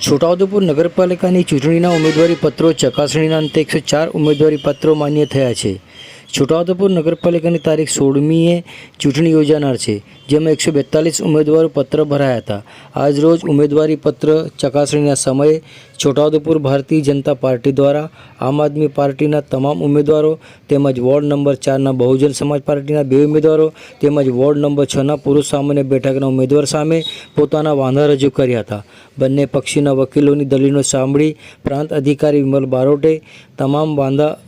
છોટાઉદેપુર નગરપાલિકાની ચૂંટણીના ઉમેદવારી પત્રો ચકાસણીના અંતે એકસો ચાર ઉમેદવારી પત્રો માન્ય થયા છે. છોટાઉદેપુર નગરપાલિકાની તારીખ સોળમીએ ચૂંટણી યોજાનાર છે, જેમાં એકસો બેતાલીસ ઉમેદવારો પત્ર ભરાયા હતા. આજરોજ ઉમેદવારી પત્ર ચકાસણીના સમયે છોટાઉદેપુર ભારતીય જનતા પાર્ટી દ્વારા આમ આદમી પાર્ટીના તમામ ઉમેદવારો તેમજ વોર્ડ નંબર ચારના બહુજન સમાજ પાર્ટીના બે ઉમેદવારો તેમજ વોર્ડ નંબર છના પુરુષ સામાન્ય બેઠકના ઉમેદવાર સામે પોતાના વાંધા રજૂ કર્યા હતા. બંને પક્ષીના વકીલોની દલીલો સાંભળી પ્રાંત અધિકારી વિમલ બારોટે તમામ વાંધાઓ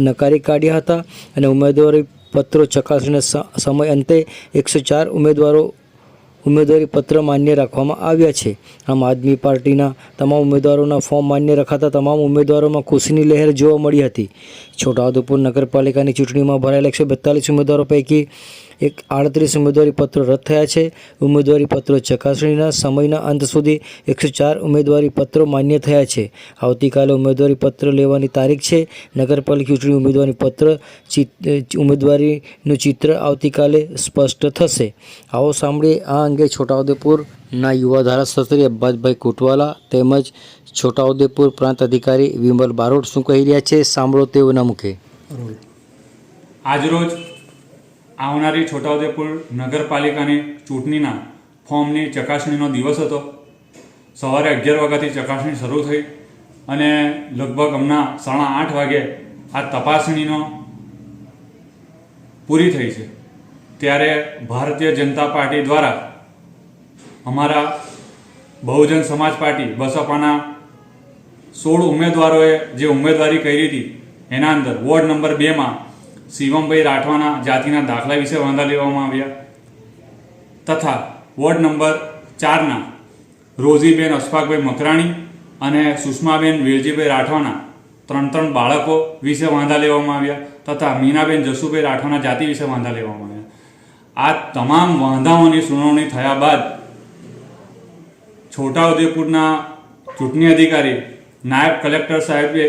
નકારી કાઢ્યા હતા અને ઉમેદવારી પત્રો ચકાસણીના સમય અંતે એકસો ચાર ઉમેદવારો ઉમેદવારી પત્ર માન્ય રાખવામાં આવ્યા છે. આમ આદમી પાર્ટીના તમામ ઉમેદવારોના ફોર્મ માન્ય રખાતા તમામ ઉમેદવારોમાં ખુશીની લહેર જોવા મળી હતી. છોટાઉદેપુર નગરપાલિકાની ચૂંટણીમાં ભરાયેલા એકસો બેતાલીસ ઉમેદવારો પૈકી એક આડત્રીસ ઉમેદવારી પત્રો રદ થયા છે. ઉમેદવારી પત્રો ચકાસણીના સમયના અંત સુધી એકસો ચાર ઉમેદવારી પત્રો માન્ય થયા છે. આવતીકાલે ઉમેદવારી પત્ર લેવાની તારીખ છે. નગરપાલિકા ચૂંટણી ઉમેદવારી પત્ર ચિત- ઉમેદવારીનું ચિત્ર આવતીકાલે સ્પષ્ટ થશે. આવો સાંભળીએ આ અંગે છોટાઉદેપુરના યુવા ધારાશાસ્ત્રી અબ્બાસભાઈ કોટવાલા તેમજ છોટાઉદેપુર પ્રાંત અધિકારી વિમલ બારોટ શું કહી રહ્યા છે, સાંભળો તેઓના મુખે. આજરોજ આવનારી છોટાઉદેપુર નગરપાલિકાની ચૂંટણીના ફોર્મની ચકાસણીનો દિવસ હતો. સવારે અગિયાર વાગ્યાથી ચકાસણી શરૂ થઈ અને લગભગ હમણાં સાડા આઠ વાગે આ તપાસણીનો પૂરી થઈ છે. ત્યારે ભારતીય જનતા પાર્ટી દ્વારા અમારા બહુજન સમાજ પાર્ટી બસપાના સોળ ઉમેદવારોએ જે ઉમેદવારી કરી હતી, એના અંદર વોર્ડ નંબર બેમાં શિવમભાઈ રાઠવાના જાતિના દાખલા વિશે વાંધા લેવામાં આવ્યા. તથા વોર્ડ નંબર ચારના રોઝીબેન અશફાકભાઈ મકરાણી અને સુષ્માબેન વેલજીભાઈ રાઠવાના ત્રણ ત્રણ બાળકો વિશે વાંધા લેવામાં આવ્યા તથા મીનાબેન જસુભાઈ રાઠવાના જાતિ વિશે વાંધા લેવામાં આવ્યા. આ તમામ વાંધાઓની સુનાવણી થયા બાદ છોટાઉદેપુરના ચૂંટણી અધિકારી નાયબ કલેક્ટર સાહેબે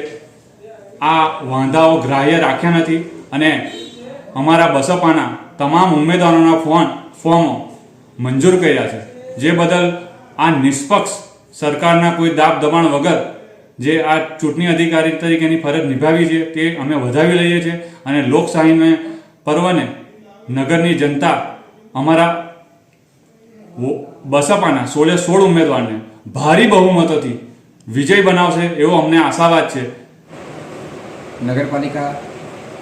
આ વાંધાઓ ગ્રાહ્ય રાખ્યા નથી અને અમારા બસપાના તમામ ઉમેદવારોના ફોન ફોર્મો મંજૂર કર્યા છે. જે બદલ આ નિષ્પક્ષ સરકારના કોઈ દાબ દબાણ વગર જે આ ચૂંટણી અધિકારી તરીકેની ફરજ નિભાવી છે તે અમે વધાવી લઈએ છીએ અને લોકશાહીને પર્વને નગરની જનતા અમારા બસપાના સોળે સોળ ઉમેદવારને ભારી બહુમતોથી વિજય બનાવશે એવો અમને આશાવાદ છે. નગરપાલિકા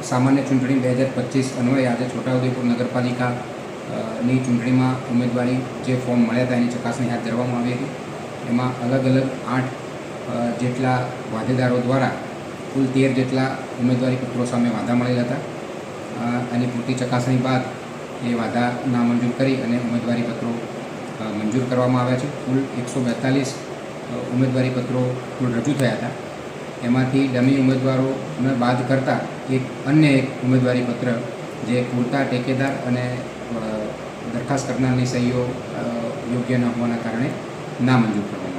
સામાન્ય ચૂંટણી બે હજાર પચીસ અન્વયે આજે છોટાઉદેપુર નગરપાલિકા ની ચૂંટણીમાં ઉમેદવારી જે ફોર્મ મળ્યા હતા એની ચકાસણી હાથ ધરવામાં આવી હતી. એમાં અલગ અલગ આઠ જેટલા વાદેદારો દ્વારા કુલ તેર જેટલા ઉમેદવારી પત્રો સામે વાંધા મળેલા હતા. અને પૂરતી ચકાસણી બાદ એ વાંધા નામંજૂર કરી અને ઉમેદવારી પત્રો મંજૂર કરવામાં આવ્યા છે. કુલ એકસો બેતાલીસ ઉમેદવારી પત્રો કુલ રજૂ થયા હતા. એમાંથી ડમી ઉમેદવારોને બાદ કરતાં એક અન્ય એક ઉમેદવારી પત્ર જે પૂરતા ટેકેદાર અને દરખાસ્ત કરનારની સહીઓ યોગ્ય ન હોવાના કારણે નામંજૂર કરવામાં